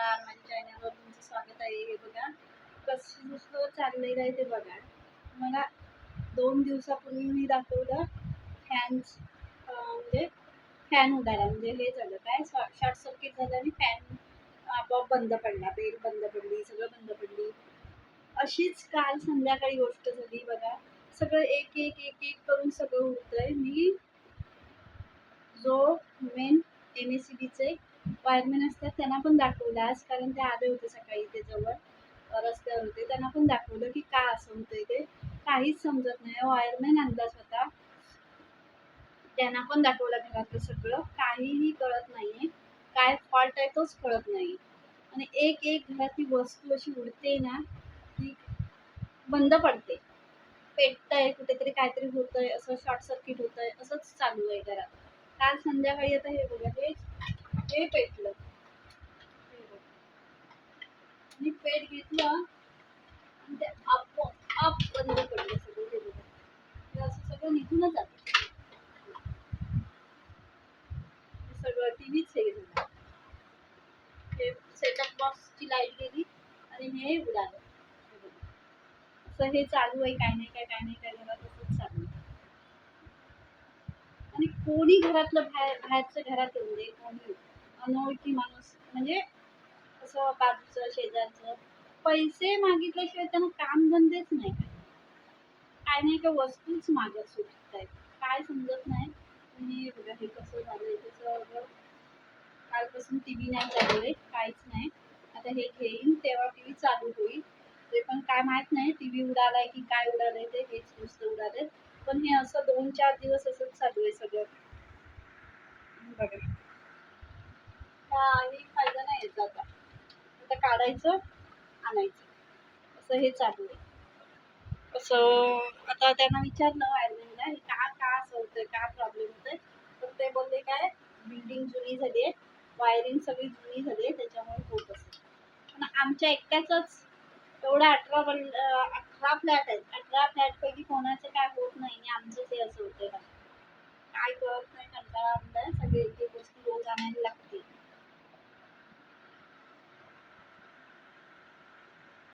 नमस्कार माझ्या चॅनलवर तुमचं स्वागत आहे. हे बघा कसं नुसतं चाललेलं आहे ते बघा. मला दोन दिवसापूर्वी मी दाखवलं फॅन म्हणजे फॅन उडाला. म्हणजे हे झालं काय शॉर्ट सर्किट झालं आणि फॅन आपोआप बंद पडला. बेल बंद पडली सगळं बंद पडली. अशीच काल संध्याकाळी गोष्ट झाली बघा. सगळं एक एक एक एक करून सगळं होतंय मी जो मेन एम एस सी बीचे वायरमॅन असतात त्यांना पण दाखवलं आज कारण ते आले होते सकाळी ते जवळ रस्त्यावर होते त्यांना पण दाखवलं की का असं होतंय ते. काहीच समजत नाही. वायरमॅन आणला स्वतः त्यांना पण दाखवलं घरातलं सगळं. काहीही कळत नाहीये. काय फॉल्ट आहे तोच कळत नाही. आणि एक एक घरातली वस्तू अशी उडते ना ती बंद पडते. पेटतंय कुठेतरी काहीतरी होतंय असं शॉर्ट सर्किट होतंय असंच चालू आहे घरात. काल संध्याकाळी आता हे बघा हे हे पेटलं. हे आणि पेट घेतलं आणि ते आपोआप बंद पडलं सगळं हे असं सगळं निघूनच जात. सगळं टीव्हीच हे झालं. हे सेटअप बॉक्सची लाइट गेली आणि हे उडालं. असं हे चालू आहे काय नाही काय काय नाही काय घरात असंच चालू आहे. आणि कोणी घरातलं बाहेर बाहेरचं घरात येऊ दे कोणी अनोळखी माणूस. म्हणजे असं बाजूचं शेजारचं. पैसे मागितल्याशिवाय त्यांना कामधंदेच नाही. काय नाही का वस्तूच मागत सुटत आहेत काय समजत नाही. तुम्ही बघा हे कसं झालंय त्याचं कालपासून टी व्ही नाही चालू आहे काहीच नाही. आता हे घेईन तेव्हा टी व्ही चालू होईल. ते पण काय माहीत नाही टी व्ही उडालाय की काय उडालंय ते हेच नुसतं उडालंय. पण हे असं दोन चार दिवस असंच चालू आहे सगळं. बघा. काही फायदा नाही याचा आता आता काढायचं आणायचं. असं हे चालू आहे. असं आता त्यांना विचारलं वायरमॅनला हे का का असं होतंय का प्रॉब्लेम होतोय. तर ते बोलले काय बिल्डिंग जुनी झाली आहे. वायरिंग सगळी जुनी झाली आहे त्याच्यामुळे होत असेल पण आमच्या एकट्याचंच एवढा अठरा बल अठरा फ्लॅट आहेत. अठरा फ्लॅटपैकी कोणाचे